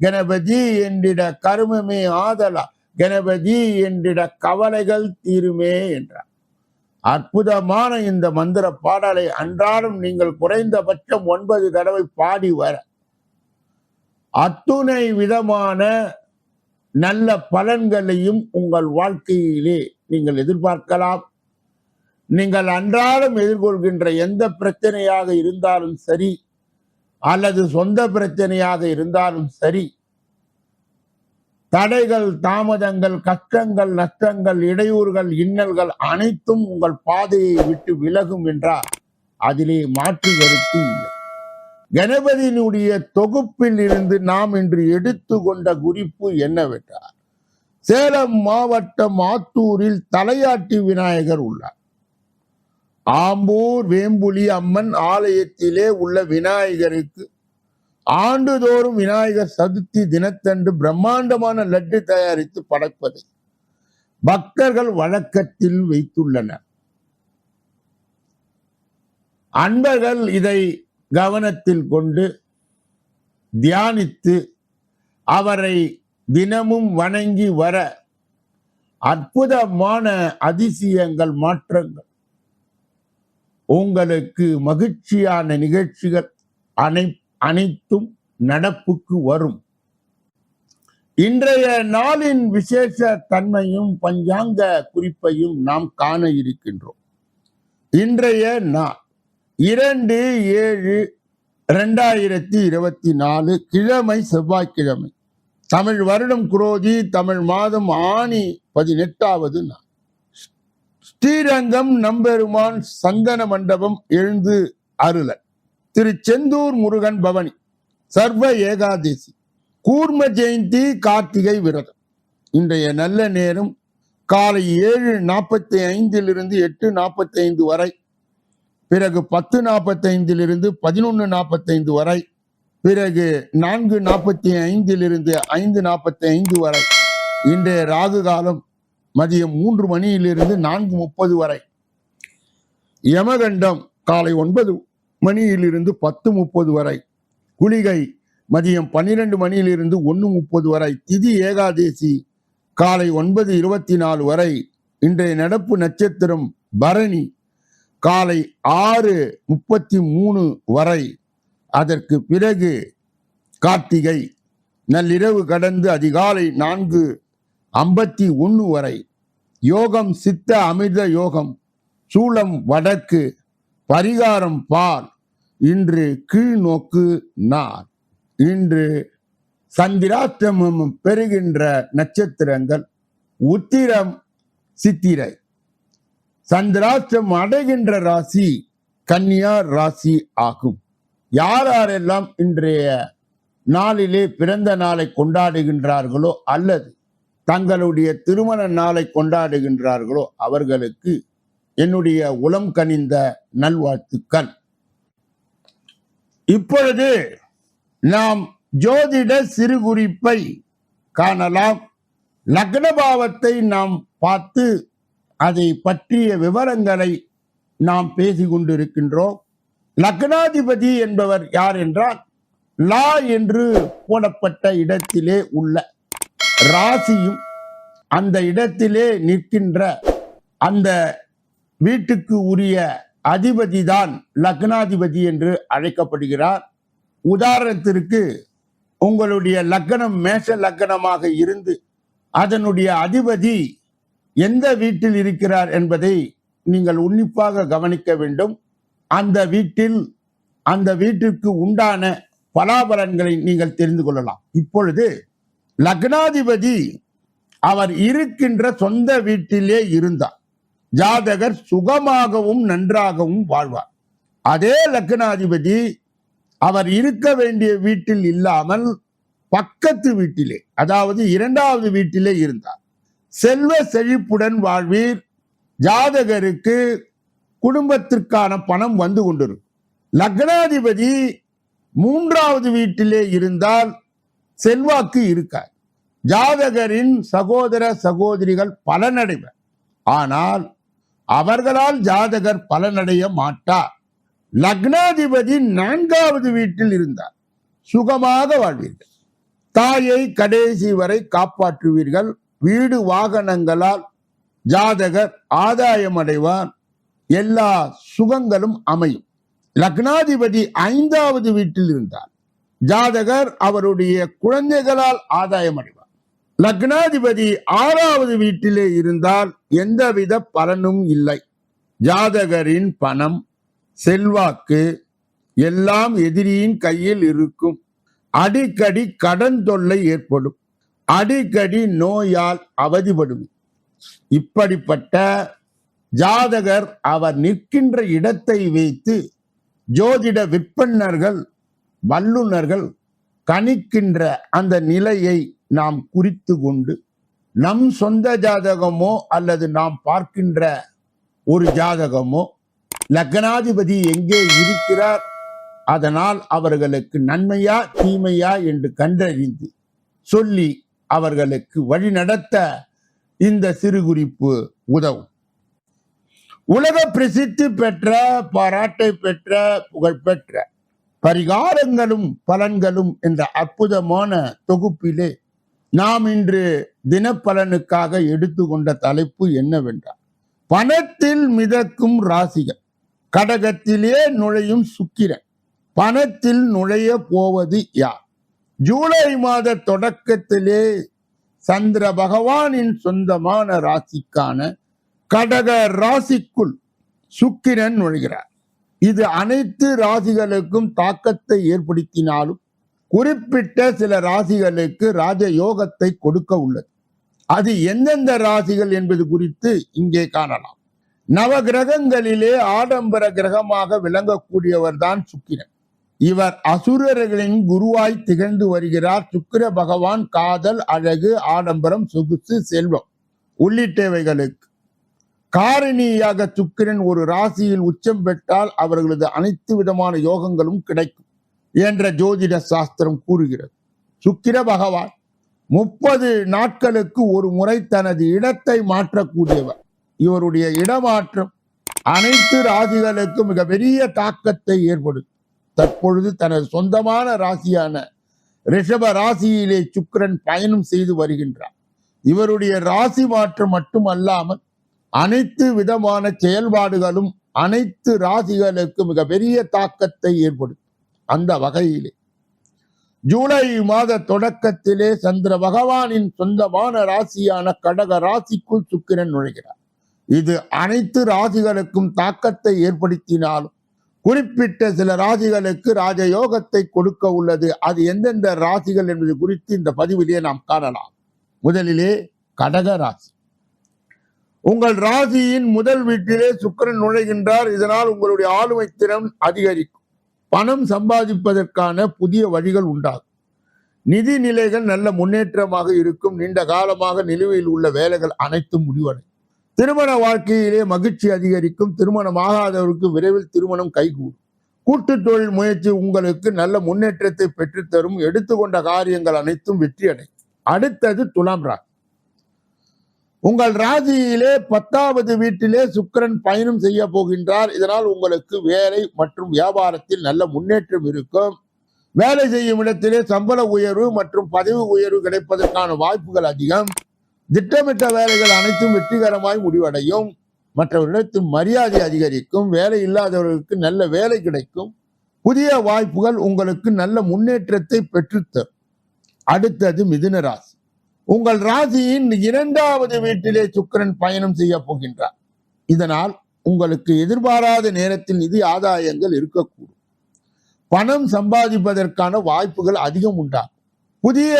கணபதி என்றிட கருமமே ஆதலா கணபதி என்றிட கவலைகள் தீருமே என்றார். அற்புதமான இந்த மந்திர பாடலை அன்றாடம் நீங்கள் குறைந்தபட்சம் ஒன்பது தடவை பாடி வர. அத்துணை விதமான நல்ல பலன்களையும் உங்கள் வாழ்க்கையிலே நீங்கள் எதிர்பார்க்கலாம். நீங்கள் அன்றாடம் எதிர்கொள்கின்ற எந்த பிரச்சனையாக இருந்தாலும் சரி அல்லது சொந்த பிரச்சனையாக இருந்தாலும் சரி. தடைகள் தாமதங்கள் கஷ்டங்கள் நஷ்டங்கள் இடையூறுகள் இன்னல்கள் அனைத்தும் உங்கள் பாதையை விட்டு விலகும் என்றால் அதிலே மாற்று கருத்து இல்லை. கணபதியினுடைய தொகுப்பில் இருந்து நாம் இன்று எடுத்துக்கொண்ட குறிப்பு என்னவென்றால் சேலம் மாவட்டம் ஆத்தூரில் தலையாட்டி விநாயகர் உள்ளார். ஆம்பூர் வேம்புலி அம்மன் ஆலயத்திலே உள்ள விநாயகருக்கு ஆண்டுதோறும் விநாயகர் சதுர்த்தி தினத்தன்று பிரம்மாண்டமான லட்டு தயாரித்து படைப்பதை பக்தர்கள் வழக்கத்தில் வைத்துள்ளனர். அன்பர்கள் இதை கவனத்தில் கொண்டு தியானித்து அவரை தினமும் வணங்கி வர அற்புதமான அதிசயங்கள் மாற்றங்கள் உங்களுக்கு மகிழ்ச்சியான நிகழ்ச்சிகள் அனை அனைத்தும் நடப்புக்கு வரும். இன்றைய நாளின் விசேஷ தன்மையும் பஞ்சாங்க குறிப்பையும் நாம் காண இருக்கின்றோம். இன்றைய நாள் இரண்டு ஏழு ரெண்டாயிரத்தி இருபத்தி நாலு கிழமை செவ்வாய்க்கிழமை. தமிழ் வருடம் குரோதி தமிழ் மாதம் ஆணி பதினெட்டாவது நாள். ஸ்ரீரங்கம் நம்பெருமான் சந்தன மண்டபம் எழுந்து அருள திரு செந்தூர் முருகன் பவனி சர்வ ஏகாதேசி கூர்ம ஜெயந்தி கார்த்திகை விரதம். இன்றைய நல்ல நேரம் காலை ஏழு நாற்பத்தி ஐந்திலிருந்து எட்டு நாற்பத்தி ஐந்து வரை பிறகு பத்து நாற்பத்தைந்திலிருந்து பதினொன்று நாற்பத்தைந்து வரை பிறகு நான்கு நாற்பத்தி ஐந்திலிருந்து ஐந்து நாற்பத்தி ஐந்து வரை. இன்றைய ராகு காலம் மதியம் மூன்று மணியிலிருந்து நான்கு முப்பது வரை. யமகண்டம் காலை ஒன்பது மணியிலிருந்து பத்து முப்பது வரை. குளிகை மதியம் பன்னிரண்டு மணியிலிருந்து ஒன்று முப்பது வரை. திதி ஏகாதேசி காலை ஒன்பது இருபத்தி நாலு வரை. இன்றைய நடப்பு நட்சத்திரம் பரணி காலை ஆறு முப்பத்தி மூணு வரை. அதற்கு பிறகு கார்த்திகை. நள்ளிரவு கடந்து அதிகாலை நான்கு ஐம்பத்தி ஒன்று வரை. யோகம் சித்த அமிர்த யோகம் சூளம் வடக்கு பரிகாரம் பால். இன்று கீழ் நோக்கு நார் இன்று சந்திராஷ்டமம் பெறுகின்ற நட்சத்திரங்கள் உத்திரம் சித்திரை. சந்திராஷ்டம் அடைகின்ற ராசி கன்னியா ராசி ஆகும். யார் யாரெல்லாம் இன்றைய நாளிலே பிறந்த நாளை கொண்டாடுகின்றார்களோ அல்லது தங்களுடைய திருமண நாளை கொண்டாடுகின்றார்களோ அவர்களுக்கு என்னுடைய உளம் கனிந்த நல்வாழ்த்துக்கள். இப்பொழுது நாம் ஜோதிட சிறுகுறிப்பை காணலாம். லக்னபாவத்தை நாம் பார்த்து அதை பற்றிய விவரங்களை நாம் பேசி கொண்டிருக்கின்றோம் லக்னாதிபதி என்பவர் யார் என்றால் லா என்று போடப்பட்ட இடத்திலே உள்ள ராசியும் அந்த இடத்திலே நிற்கின்ற அந்த வீட்டுக்கு உரிய அதிபதி தான் லக்னாதிபதி என்று அழைக்கப்படுகிறார். உதாரணத்திற்கு உங்களுடைய லக்னம் மேஷ லக்னமாக இருந்து அதனுடைய அதிபதி எந்த வீட்டில் இருக்கிறார் என்பதை நீங்கள் உன்னிப்பாக கவனிக்க வேண்டும். அந்த வீட்டில் அந்த வீட்டிற்கு உண்டான பலாபலன்களை நீங்கள் தெரிந்து கொள்ளலாம். இப்பொழுது லக்னாதிபதி அவர் இருக்கின்ற சொந்த வீட்டிலே இருந்தார். ஜாதகர் சுகமாகவும் நன்றாகவும் வாழ்வார். அதே லக்னாதிபதி அவர் இருக்க வேண்டிய வீட்டில் இல்லாமல் பக்கத்து வீட்டிலே அதாவது இரண்டாவது வீட்டிலே இருந்தார். செல்வ செழிப்புடன் வாழ்வீர். ஜாதகருக்கு குடும்பத்திற்கான பணம் வந்து கொண்டிருக்கும். லக்னாதிபதி மூன்றாவது வீட்டிலே இருந்தால் செல்வாக்கு இருக்காது. ஜாதகரின் சகோதர சகோதரிகள் பலனடைவர். ஆனால் அவர்களால் ஜாதகர் பலனடைய மாட்டார். லக்னாதிபதி நான்காவது வீட்டில் இருந்தார். சுகமாக வாழ்வீர்கள். தாயை கடைசி வரை காப்பாற்றுவீர்கள். வீடு வாகனங்களால் ஜாதகர் ஆதாயம் அடைவார் எல்லா சுகங்களும் அமையும். லக்னாதிபதி ஐந்தாவது வீட்டில் இருந்தார். ஜாதகர் அவருடைய குழந்தைகளால் ஆதாயம் அடைவார் லக்னாதிபதி ஆறாவது வீட்டிலே இருந்தால் எந்தவித பலனும் இல்லை. ஜாதகரின் பணம் செல்வாக்கு எல்லாம் எதிரியின் கையில் இருக்கும். அடிக்கடி கடன் தொல்லை ஏற்படும். அடிக்கடி நோயால் அவதிப்படும். இப்படிப்பட்ட ஜாதகர் அவர் நிற்கின்ற இடத்தை வைத்து ஜோதிட விற்பன்னர்கள் வல்லுனர்கள் கணிக்கின்ற அந்த நிலையை நாம் குறித்து கொண்டு நம் சொந்த ஜாதகமோ அல்லது நாம் பார்க்கின்ற ஒரு ஜாதகமோ லக்னாதிபதி எங்கே இருக்கிறார் அதனால் அவர்களுக்கு நன்மையா தீமையா என்று கண்டறிந்து சொல்லி அவர்களுக்கு வழிநடத்த இந்த சிறு குறிப்பு உதவும். உலக பிரசித்தி பெற்ற பாராட்டை பெற்ற புகழ்பெற்ற பரிகாரங்களும் பலன்களும் என்ற அற்புதமான தொகுப்பிலே நாம் இன்று தினப்பலனுக்காக எடுத்துக்கொண்ட தலைப்பு என்னவென்றால் பணத்தில் மிதக்கும் ராசிகள். கடகத்திலே நுழையும் சுக்கிரன். பணத்தில் நுழைய போவது யார்? ஜூலை மாத தொடக்கத்திலே சந்திர பகவானின் சொந்தமான ராசிக்கான கடக ராசிக்குள் சுக்கிரன் நுழைகிறார். இது அனைத்து ராசிகளுக்கும் தாக்கத்தை ஏற்படுத்தினாலும் குறிப்பிட்ட சில ராசிகளுக்கு ராஜ யோகத்தை கொடுக்க உள்ளது. அது எந்தெந்த ராசிகள் என்பது குறித்து இங்கே காணலாம். நவ கிரகங்களிலே ஆடம்பர கிரகமாக விளங்கக்கூடியவர் தான் சுக்கிரன். இவர் அசுரர்களின் குருவாய் திகழ்ந்து வருகிறார். சுக்கிர பகவான் காதல் அழகு ஆடம்பரம் சொகுசு செல்வம் உள்ளிட்டவைகளுக்கு காரணியாக சுக்கிரன் ஒரு ராசியில் உச்சம் பெற்றால் அவர்களது அனைத்து விதமான யோகங்களும் கிடைக்கும் என்ற ஜோதிட சாஸ்திரம் கூறுகிறது. சுக்கிர பகவான் முப்பது நாட்களுக்கு ஒரு முறை தனது இடத்தை மாற்றக்கூடியவர். இவருடைய இடமாற்றம் அனைத்து ராசிகளுக்கும் மிக பெரிய தாக்கத்தை ஏற்படுத்தும். தற்பொழுது தனது சொந்தமான ராசியான ரிஷப ராசியிலே சுக்கிரன் பயணம் செய்து வருகின்றார். இவருடைய ராசி மாற்றம் மட்டுமல்லாமல் அனைத்து விதமான செயல்பாடுகளும் அனைத்து ராசிகளுக்கு மிக பெரிய தாக்கத்தை ஏற்படுத்தும். அந்த வகையிலே. ஜூலை மாத தொடக்கத்திலே சந்திர பகவானின் சொந்தமான ராசியான கடக ராசிக்குள் சுக்கிரன் நுழைகிறார். இது அனைத்து ராசிகளுக்கும் தாக்கத்தை ஏற்படுத்தினாலும் குறிப்பிட்ட சில ராசிகளுக்கு ராஜயோகத்தை கொடுக்க உள்ளது. அது எந்தெந்த ராசிகள் என்பது குறித்து இந்த பதிவிலே நாம் காணலாம். முதலிலே கடக ராசி. உங்கள் ராசியின் முதல் வீட்டிலே சுக்கிரன் நுழைகின்றார். இதனால் உங்களுடைய ஆளுமை திறன் அதிகரிக்கும். பணம் சம்பாதிப்பதற்கான புதிய வழிகள் உண்டாகும். நிதி நிலைகள் நல்ல முன்னேற்றமாக இருக்கும். நீண்ட காலமாக நிலுவையில் உள்ள வேலைகள் அனைத்தும் முடிவடையும். திருமண வாழ்க்கையிலே மகிழ்ச்சி அதிகரிக்கும். திருமணம் ஆகாதவருக்கு விரைவில் திருமணம் கைகூடும். கூட்டு தொழில் முயற்சி உங்களுக்கு நல்ல முன்னேற்றத்தை பெற்றுத்தரும். எடுத்துக்கொண்ட காரியங்கள் அனைத்தும் வெற்றி அடுத்தது துலாம் ராசி. உங்கள் ராசியிலே பத்தாவது வீட்டிலே சுக்கிரன் பயணம் செய்ய போகின்றார். இதனால் உங்களுக்கு வேலை மற்றும் வியாபாரத்தில் நல்ல முன்னேற்றம் இருக்கும். வேலை செய்யும் இடத்திலே சம்பள உயர்வு மற்றும் பதவி உயர்வு கிடைப்பதற்கான வாய்ப்புகள் அதிகம். திட்டமிட்ட வேலைகள் அனைத்தும் வெற்றிகரமாய் முடிவடையும். மற்றவர்களிடத்தில் மரியாதை அதிகரிக்கும். வேலை இல்லாதவர்களுக்கு நல்ல வேலை கிடைக்கும். புதிய வாய்ப்புகள் உங்களுக்கு நல்ல முன்னேற்றத்தை பெற்றுத்தரும். அடுத்தது மிதுன ராசி. உங்கள் ராசியின் இரண்டாவது வீட்டிலே சுக்கிரன் பயணம் செய்ய போகின்றார். இதனால் உங்களுக்கு எதிர்பாராத நேரத்தில் நிதி ஆதாயங்கள் இருக்கக்கூடும். பணம் சம்பாதிப்பதற்கான வாய்ப்புகள் அதிகம் உண்டாகும். புதிய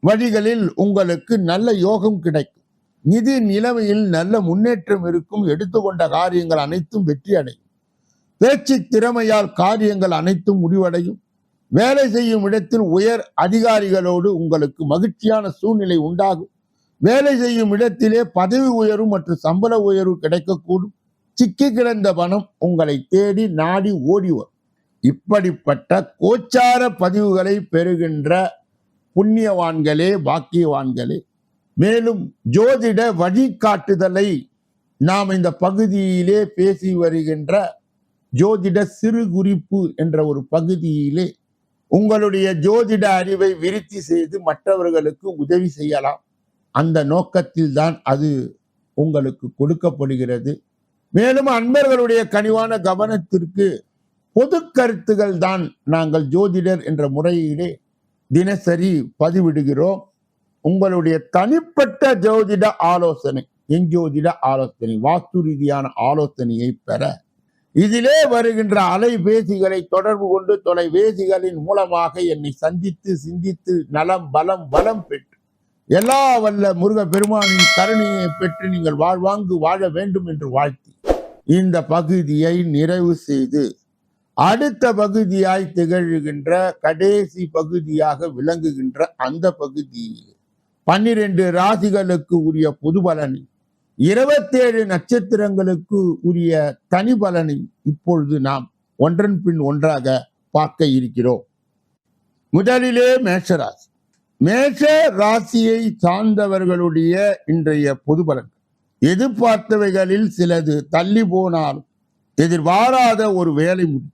வழிகளில் உங்களுக்கு நல்ல யோகம் கிடைக்கும். நிதி நிலைமையில் நல்ல முன்னேற்றம் இருக்கும். எடுத்துக்கொண்ட காரியங்கள் அனைத்தும் வெற்றி அடையும் பேச்சு திறமையால் காரியங்கள் அனைத்தும் முடிவடையும். வேலை செய்யும் இடத்தில் உயர் அதிகாரிகளோடு உங்களுக்கு மகிழ்ச்சியான சூழ்நிலை உண்டாகும். வேலை செய்யும் இடத்திலே பதவி உயர்வு மற்றும் சம்பள உயர்வு கிடைக்கக்கூடும். சிக்கி கிடந்த பணம் உங்களை தேடி நாடி ஓடி வரும் இப்படிப்பட்ட கோச்சார பதிவுகளை பெறுகின்ற புண்ணியவான்களே பாக்கியவான்களே மேலும் ஜோதிட வழிகாட்டுதலை நாம் இந்த பகுதியிலே பேசி வருகின்ற ஜோதிட சிறு குறிப்பு என்ற ஒரு பகுதியிலே உங்களுடைய ஜோதிட அறிவை விருத்தி செய்து மற்றவர்களுக்கு உதவி செய்யலாம். அந்த நோக்கத்தில் தான் அது உங்களுக்கு கொடுக்கப்படுகிறது. மேலும் அன்பர்களுடைய கனிவான கவனத்திற்கு பொது கருத்துகள் தான் நாங்கள் ஜோதிடர் என்ற முறையிலே தினசரி பதிவிடுகிறோம். உங்களுடைய தனிப்பட்ட ஜோதிட ஆலோசனை எஞ்சோதிட ஆலோசனை வாஸ்து ரீதியான ஆலோசனையை பெற இதிலே வருகின்ற அலைபேசிகளை தொடர்பு கொண்டு தொலைபேசிகளின் மூலமாக என்னை சந்தித்து சிந்தித்து நலம் பலம் வளம் பெற்று எல்லா வல்ல முருக பெருமானின் கருணையை பெற்று நீங்கள் வாழ்வாங்கு வாழ வேண்டும் என்று வாழ்த்தி இந்த பகுதியை நிறைவு செய்து அடுத்த பகுதியாய் திகழ்கின்ற கடைசி பகுதியாக விளங்குகின்ற அந்த பகுதியில் பன்னிரண்டு ராசிகளுக்கு உரிய பொது பலனை இருபத்தேழு நட்சத்திரங்களுக்கு உரிய தனி பலனை இப்பொழுது நாம் ஒன்றன் பின் ஒன்றாக பார்க்க இருக்கிறோம். முதலிலே மேஷராசி. மேஷ ராசியை சார்ந்தவர்களுடைய இன்றைய பொது பலன் எதிர்பார்த்தவைகளில் சிலது தள்ளி போனாலும் எதிர்பாராத ஒரு வேலை முடியும்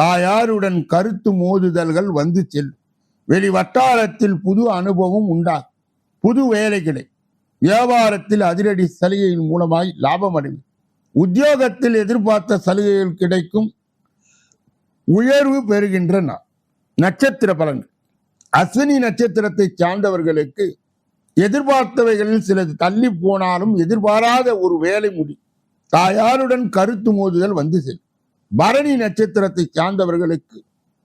தாயாருடன் கருத்து மோதுதல்கள் வந்து செல்லும். வெளி வட்டாரத்தில் புது அனுபவம் உண்டாகும். புது வேலை கிடைக்கும் வியாபாரத்தில் அதிரடி சலுகையின் மூலமாய் லாபம் அடையும். உத்தியோகத்தில் எதிர்பார்த்த சலுகைகள் கிடைக்கும். உயர்வு பெறுகின்ற நட்சத்திர பலன்கள். அஸ்வினி நட்சத்திரத்தை சார்ந்தவர்களுக்கு எதிர்பார்த்தவைகளில் சிலது தள்ளி போனாலும் எதிர்பாராத ஒரு வேலை முடி. தாயாருடன் கருத்து மோதுதல் வந்து செல்லும். பரணி நட்சத்திரத்தை சார்ந்தவர்களுக்கு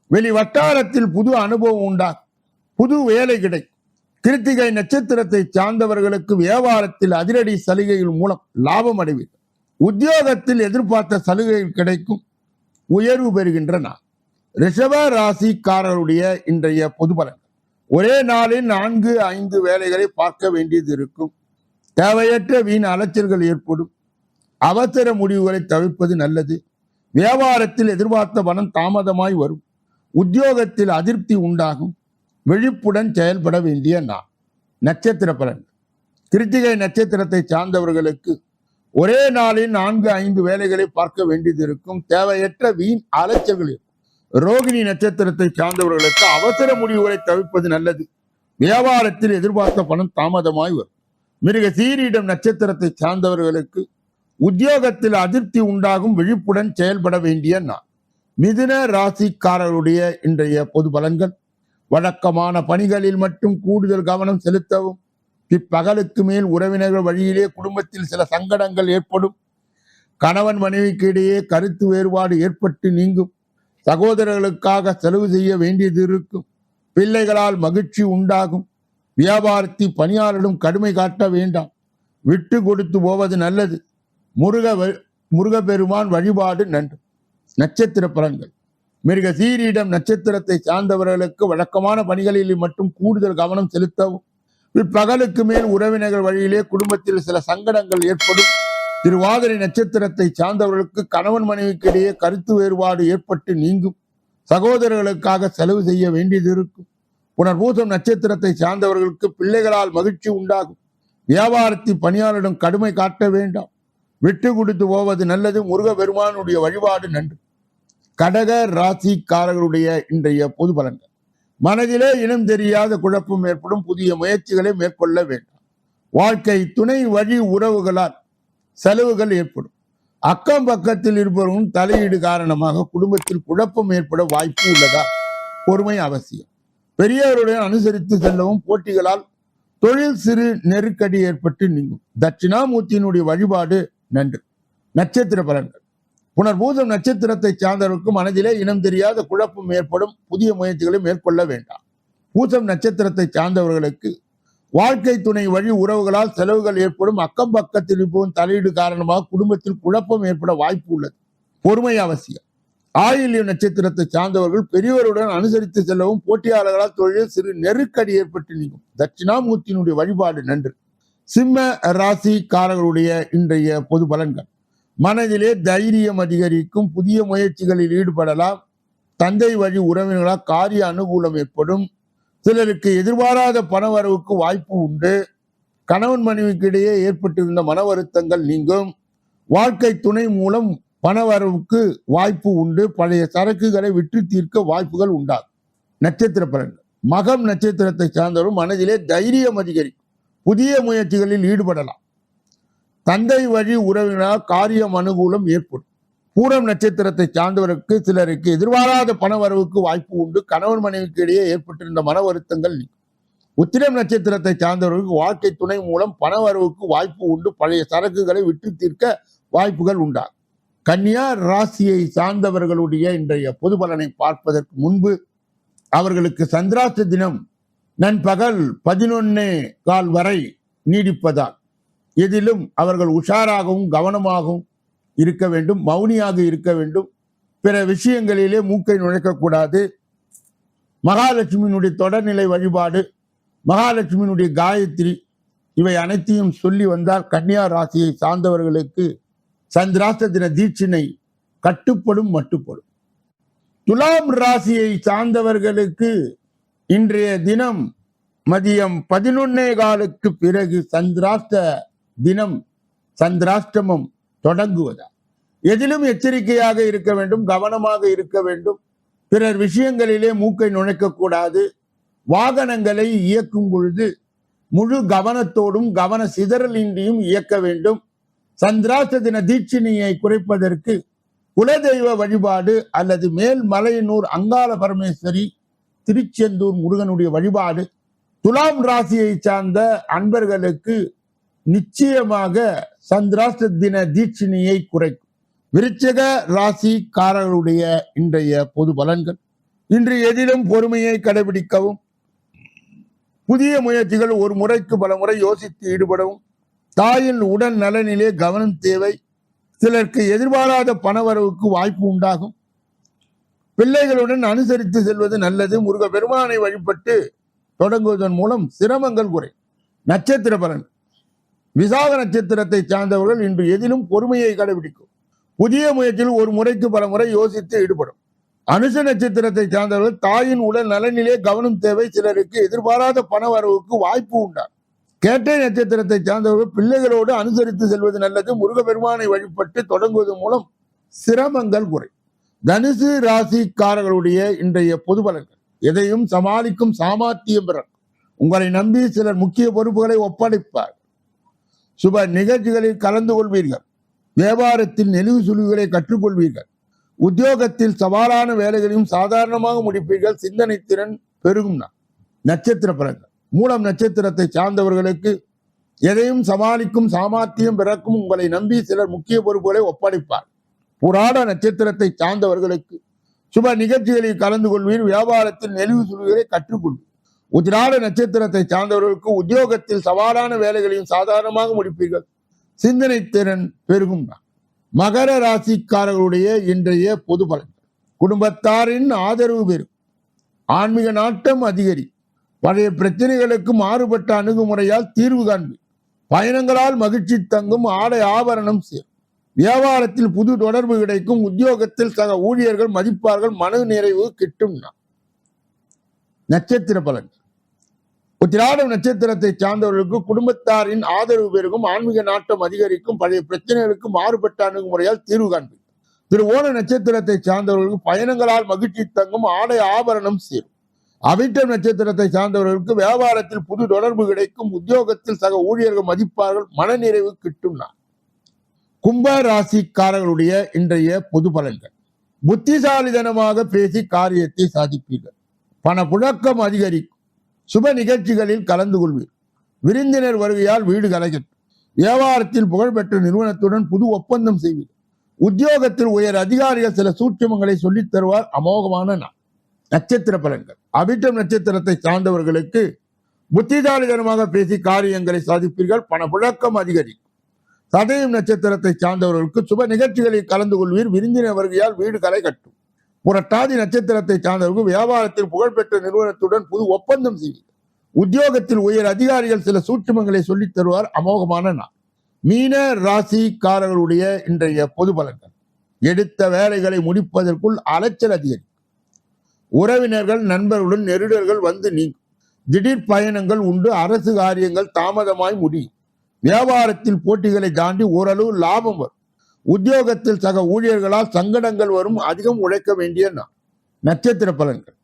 வெளி வட்டாரத்தில் புது அனுபவம் உண்டாகும் புது வேலை கிடைக்கும். கிருத்திகை நட்சத்திரத்தை சார்ந்தவர்களுக்கு வியாபாரத்தில் அதிரடி சலுகைகள் மூலம் லாபம் அடைவீர்கள். உத்தியோகத்தில் எதிர்பார்த்த சலுகைகள் கிடைக்கும். உயர்வு பெறுகின்றன. ரிஷப ராசிக்காரருடைய இன்றைய பொது பலன். ஒரே நாளில் நான்கு ஐந்து வேலைகளை பார்க்க வேண்டியது இருக்கும். தேவையற்ற வீண் அலைச்சல்கள் ஏற்படும். அவசர முடிவுகளை தவிர்ப்பது நல்லது. வியாபாரத்தில் எதிர்பார்த்த பணம் தாமதமாய் வரும். உத்தியோகத்தில் அதிருப்தி உண்டாகும். விழிப்புடன் செயல்பட வேண்டிய நான் நட்சத்திர பலன் கிருத்திகை நட்சத்திரத்தை சார்ந்தவர்களுக்கு ஒரே நாளில் நான்கு ஐந்து வேலைகளை பார்க்க வேண்டியது இருக்கும் தேவையற்ற வீண் அலைச்சல்களில் ரோகிணி நட்சத்திரத்தை சார்ந்தவர்களுக்கு அவசர முடிவுகளை தவிர்ப்பது நல்லது. வியாபாரத்தில் எதிர்பார்த்த பணம் தாமதமாய் வரும். மிருக சீரிடம் நட்சத்திரத்தை சார்ந்தவர்களுக்கு உத்தியோகத்தில் அதிருப்தி உண்டாகும் விழிப்புடன் செயல்பட வேண்டிய நான் மிதுன ராசிக்காரருடைய இன்றைய பொது பலன்கள். வழக்கமான பணிகளில் மட்டும் கூடுதல் கவனம் செலுத்தவும் இப்பகலுக்கு மேல் உறவினர்கள் வழியிலே குடும்பத்தில் சில சங்கடங்கள் ஏற்படும். கணவன் மனைவிக்கு இடையே கருத்து வேறுபாடு ஏற்பட்டு நீங்கும். சகோதரர்களுக்காக செலவு செய்ய வேண்டியது இருக்கும். பிள்ளைகளால் மகிழ்ச்சி உண்டாகும். வியாபாரத்தை பணியாளரிடம் கடுமை காட்ட வேண்டாம். விட்டு கொடுத்து போவது நல்லது. முருக வ- முருகப்பெருமான் வழிபாடு நன்று. நட்சத்திர பலன்கள். மிருக சீரியிடம் நட்சத்திரத்தை சார்ந்தவர்களுக்கு வழக்கமான பணிகளில் மட்டும் கூடுதல் கவனம் செலுத்தவும் இப்பகலுக்கு மேல் உறவினர்கள் வழியிலே குடும்பத்தில் சில சங்கடங்கள் ஏற்படும். திருவாதிரை நட்சத்திரத்தை சார்ந்தவர்களுக்கு கணவன் மனைவிக்கு இடையே கருத்து வேறுபாடு ஏற்பட்டு நீங்கும். சகோதரர்களுக்காக செலவு செய்ய வேண்டியது இருக்கும். புனர்பூசம் நட்சத்திரத்தை சார்ந்தவர்களுக்கு பிள்ளைகளால் மகிழ்ச்சி உண்டாகும். வியாபாரத்தை பணியாளரிடம் கடுமை காட்ட வேண்டாம். விட்டு கொடுத்து போவது நல்லது. முருக பெருமானுடைய வழிபாடு நன்று. கடக ராசிக்காரர்களுடைய இன்றைய பொது பலன்கள். மனதிலே இனம் தெரியாத குழப்பம் ஏற்படும் புதிய முயற்சிகளை மேற்கொள்ள வேண்டும். வாழ்க்கை துணை வழி உறவுகளால் செலவுகள் ஏற்படும். அக்கம் பக்கத்தில் இருப்பவர்களும் தலையீடு காரணமாக குடும்பத்தில் குழப்பம் ஏற்பட வாய்ப்பு உள்ளதா? பொறுமை அவசியம். பெரியவருடன் அனுசரித்து செல்லவும் போட்டிகளால் தொழில் சிறு நெருக்கடி ஏற்பட்டு நீங்கும். தட்சிணாமூர்த்தியினுடைய வழிபாடு நன்று. நட்சத்திர பலன்கள். புனர்பூதம் நட்சத்திரத்தை சார்ந்தவருக்கு மனதிலே இனம் தெரியாத குழப்பம் ஏற்படும் புதிய முயற்சிகளை மேற்கொள்ள வேண்டாம். பூசம் நட்சத்திரத்தை சார்ந்தவர்களுக்கு வாழ்க்கை துணை வழி உறவுகளால் செலவுகள் ஏற்படும். அக்கம் பக்கத்தில் இருப்பவன் தலையீடு காரணமாக குடும்பத்தில் குழப்பம் ஏற்பட வாய்ப்பு உள்ளது. பொறுமை அவசியம். ஆயில்ய நட்சத்திரத்தை சார்ந்தவர்கள் பெரியவருடன் அனுசரித்து செல்லவும் போட்டியாளர்களால் தொழில் சிறு நெருக்கடி ஏற்பட்டு நீங்கும். தட்சிணாமூர்த்தியினுடைய வழிபாடு நன்று. சிம்ம ராசிக்காரர்களுடைய இன்றைய பொது பலன்கள். மனதிலே தைரியம் அதிகரிக்கும் புதிய முயற்சிகளில் ஈடுபடலாம். தந்தை வழி உறவினர்களால் காரிய அனுகூலம் ஏற்படும். சிலருக்கு எதிர்பாராத பணவரவுக்கு வாய்ப்பு உண்டு. கணவன் மனைவிக்கு இடையே ஏற்பட்டிருந்த மன வருத்தங்கள் நீங்கும். வாழ்க்கை துணை மூலம் பணவரவுக்கு வாய்ப்பு உண்டு. பழைய சரக்குகளை விற்று தீர்க்க வாய்ப்புகள் உண்டாகும். நட்சத்திர பலன் மகம் நட்சத்திரத்தை சார்ந்தவரும் மனதிலே தைரியம் அதிகரிக்கும். புதிய முயற்சிகளில் ஈடுபடலாம். தந்தை வழி உறவினால் காரியம் அனுகூலம் ஏற்படும். பூரம் நட்சத்திரத்தை சார்ந்தவருக்கு சிலருக்கு எதிர்பாராத பணவரவுக்கு வாய்ப்பு உண்டு. கணவன் மனைவிக்கு இடையே ஏற்பட்டிருந்த மன வருத்தங்கள் உத்திரம் நட்சத்திரத்தை சார்ந்தவர்களுக்கு வாழ்க்கை துணை மூலம் பணவரவுக்கு வாய்ப்பு உண்டு. பழைய சரக்குகளை விட்டு தீர்க்க வாய்ப்புகள் உண்டாகும். கன்னியா ராசியை சார்ந்தவர்களுடைய இன்றைய பொது பலனை பார்ப்பதற்கு முன்பு அவர்களுக்கு சந்திராஷ்ட தினம் நண்பகல் பதினொன்னே கால் வரை நீடிப்பதால் எதிலும் அவர்கள் உஷாராகவும் கவனமாகவும் இருக்க வேண்டும் மௌனியாக இருக்க வேண்டும். பிற விஷயங்களிலே மூக்கை நுழைக்கக்கூடாது. மகாலட்சுமியினுடைய தொடர்நிலை வழிபாடு மகாலட்சுமியினுடைய காயத்ரி இவை அனைத்தையும் சொல்லி வந்தால் கன்னியா ராசியை சார்ந்தவர்களுக்கு சந்திராஷ்ட தின தீட்சினை கட்டுப்படும் மட்டுப்படும். துலாம் ராசியை சார்ந்தவர்களுக்கு இன்றைய தினம் மதியம் பதினொன்னே காலுக்கு பிறகு சந்திராஷ்ட தினம் சந்திராஷ்டமம் தொடங்குவதா? எதிலும் எச்சரிக்கையாக இருக்க வேண்டும் கவனமாக இருக்க வேண்டும். பிறர் விஷயங்களிலே மூக்கை நுழைக்கக்கூடாது. வாகனங்களை இயக்கும் பொழுது முழு கவனத்தோடும் கவன சிதறலின்றியும் இயக்க வேண்டும். சந்திராஷ்ட தின தீட்சிணியை குறைப்பதற்கு குலதெய்வ வழிபாடு அல்லது மேல் மலையனூர் அங்காள பரமேஸ்வரி திருச்செந்தூர் முருகனுடைய வழிபாடு. துலாம் ராசியை சார்ந்த அன்பர்களுக்கு நிச்சயமாக சந்திராஷ்ட தின தீட்சிணியை குறைக்கும். விருச்சக ராசிக்காரர்களுடைய இன்றைய பொது பலன்கள். இன்று எதிலும் பொறுமையை கடைபிடிக்கவும் புதிய முயற்சிகள் ஒரு முறைக்கு பல முறை யோசித்து ஈடுபடவும் தாயின் உடல் நலனிலே கவனம் தேவை சிலருக்கு எதிர்பாராத பணவரவுக்கு வாய்ப்பு உண்டாகும். பிள்ளைகளுடன் அனுசரித்து செல்வது நல்லது முருக பெருமானை வழிபட்டு தொடங்குவதன் மூலம் சிரமங்கள் குறை நட்சத்திர பலன். விசாக நட்சத்திரத்தை சார்ந்தவர்கள் இன்று எதிலும் பொறுமையை கடைபிடிக்கும். புதிய முயற்சியில் ஒரு முறைக்கு பல முறை யோசித்து ஈடுபடும். அனுச நட்சத்திரத்தை சார்ந்தவர்கள் தாயின் உடல் நலனிலே கவனம் தேவை. சிலருக்கு எதிர்பாராத பண வரவுக்கு வாய்ப்பு உண்டா கேட்டை நட்சத்திரத்தை சார்ந்தவர்கள் பிள்ளைகளோடு அனுசரித்து செல்வது நல்லது. முருகப்பெருமானை வழிபட்டு தொடங்குவதன் மூலம் சிரமங்கள் குறை. தனுசு ராசிக்காரர்களுடைய இன்றைய பொது பலன்கள். எதையும் சமாளிக்கும் சாமர்த்தியம் பிறக்கும். உங்களை நம்பி சிலர் முக்கிய பொறுப்புகளை ஒப்படைப்பார் சுப நிகழ்ச்சிகளில் கலந்து கொள்வீர்கள். வியாபாரத்தில் நெளிவு சுழிவுகளை கற்றுக்கொள்வீர்கள். உத்தியோகத்தில் சவாலான வேலைகளையும் சாதாரணமாக முடிப்பீர்கள். சிந்தனை திறன் பெருகும் நட்சத்திர பலன்கள். மூலம் நட்சத்திரத்தை சார்ந்தவர்களுக்கு எதையும் சமாளிக்கும் சாமர்த்தியம் பிறக்கும். உங்களை நம்பி சிலர் முக்கிய பொறுப்புகளை ஒப்படைப்பார். புராட நட்சத்திரத்தை சார்ந்தவர்களுக்கு சுப நிகழ்ச்சிகளில் கலந்து கொள்வீர். வியாபாரத்தில் நெளிவு சுழிவுகளை கற்றுக்கொள்வீர். உத்திராட நட்சத்திரத்தை சார்ந்தவர்களுக்கு உத்தியோகத்தில் சவாலான வேலைகளையும் சாதாரணமாக முடிப்பீர்கள். சிந்தனை திறன் பெருகும். மகர ராசிக்காரர்களுடைய இன்றைய பொது பலன். குடும்பத்தாரின் ஆதரவு பெறும். ஆன்மீக நாட்டம் அதிகரி. பழைய பிரச்சனைகளுக்கு மாறுபட்ட அணுகுமுறையால் தீர்வு காண்பு பயணங்களால் மகிழ்ச்சி தங்கும் ஆடை ஆபரணம் சேரும். வியாபாரத்தில் புது தொடர்பு கிடைக்கும். உத்தியோகத்தில் சக ஊழியர்கள் மதிப்பார்கள். மன நிறைவு கிட்டும். நட்சத்திர பலன். உத்திராடம் நட்சத்திரத்தை சார்ந்தவர்களுக்கு குடும்பத்தாரின் ஆதரவு பெருகும் ஆன்மீக நாட்டம் அதிகரிக்கும் பழைய பிரச்சனைகளுக்கு மாறுபட்ட அணுகுமுறையால் தீர்வு காண்பி திரு ஓண நட்சத்திரத்தை சார்ந்தவர்களுக்கு பயணங்களால் மகிழ்ச்சி தங்கும் ஆடை ஆபரணம் சேரும். அவிட்டம் நட்சத்திரத்தை சார்ந்தவர்களுக்கு வியாபாரத்தில் புது தொடர்பு கிடைக்கும் உத்தியோகத்தில் சக ஊழியர்கள் மதிப்பார்கள் மனநிறைவு கிட்டும் நான் கும்ப ராசிக்காரர்களுடைய இன்றைய பொது பலன்கள். புத்திசாலிதனமாக பேசி காரியத்தை சாதிப்பீர்கள். பண புழக்கம் அதிகரிக்கும். சுப நிகழ்ச்சிகளில் கலந்து கொள்வீர். விருந்தினர் வருகையால் வீடு கலைகள். வியாபாரத்தில் புகழ்பெற்ற நிறுவனத்துடன் புது ஒப்பந்தம் செய்வீர். உத்தியோகத்தில் உயர் அதிகாரிகள் சில சூட்சமங்களை சொல்லித் தருவார். அமோகமான நாள். நட்சத்திர பலன்கள். அபிட்டம் நட்சத்திரத்தை சார்ந்தவர்களுக்கு புத்திசாலித்தனமாக பேசி காரியங்களை சாதிப்பீர்கள். பண புழக்கம் அதிகரிக்கும். சதயம் நட்சத்திரத்தை சார்ந்தவர்களுக்கு சுப நிகழ்ச்சிகளில் கலந்து கொள்வீர். விருந்தினர் வருகையால் வீடு கலை கட்டும். புரட்டாதி நட்சத்திரத்தை சார்ந்தவர்கள் வியாபாரத்தில் புகழ்பெற்ற நிறுவனத்துடன் புது ஒப்பந்தம் செய்வீர்கள் உத்தியோகத்தில் உயர் அதிகாரிகள் சில சூட்சுமங்களை சொல்லித் தருவார் அமோகமான நாள். மீன ராசிக்காரர்களுடைய இன்றைய பொது பலன்கள். எடுத்த வேலைகளை முடிப்பதற்குள் அலைச்சல் அதிகரிக்கும். உறவினர்கள் நண்பர்களுடன் நெருடர்கள் வந்து நீங்கும். திடீர் பயணங்கள் உண்டு அரசு காரியங்கள் தாமதமாய் முடியும். வியாபாரத்தில் போட்டிகளை தாண்டி ஓரளவு லாபம் வரும். உத்தியோகத்தில் சக ஊழியர்களால் சங்கடங்கள் வரும் அதிகம் உழைக்க வேண்டிய நட்சத்திர பலன்கள்.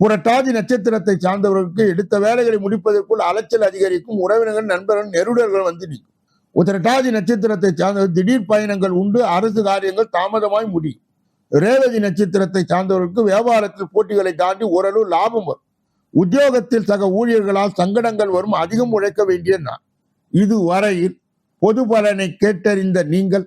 புரட்டாதி நட்சத்திரத்தை சார்ந்தவர்களுக்கு எடுத்த வேலைகளை முடிப்பதற்குள் அலைச்சல் அதிகரிக்கும் உறவினர்கள் நண்பர்கள் நெருடர்கள் வந்து நிற்கும். உத்திரட்டாதி நட்சத்திரத்தை சார்ந்தவர் திடீர் பயணங்கள் உண்டு அரசு காரியங்கள் தாமதமாய் முடியும். ரேவதி நட்சத்திரத்தை சார்ந்தவர்களுக்கு வியாபாரத்தில் போட்டிகளை தாண்டி ஓரளவு லாபம் வரும். உத்தியோகத்தில் சக ஊழியர்களால் சங்கடங்கள் வரும் அதிகம் உழைக்க வேண்டிய நாள் இதுவரையில் பொது பலனை கேட்டறிந்த நீங்கள்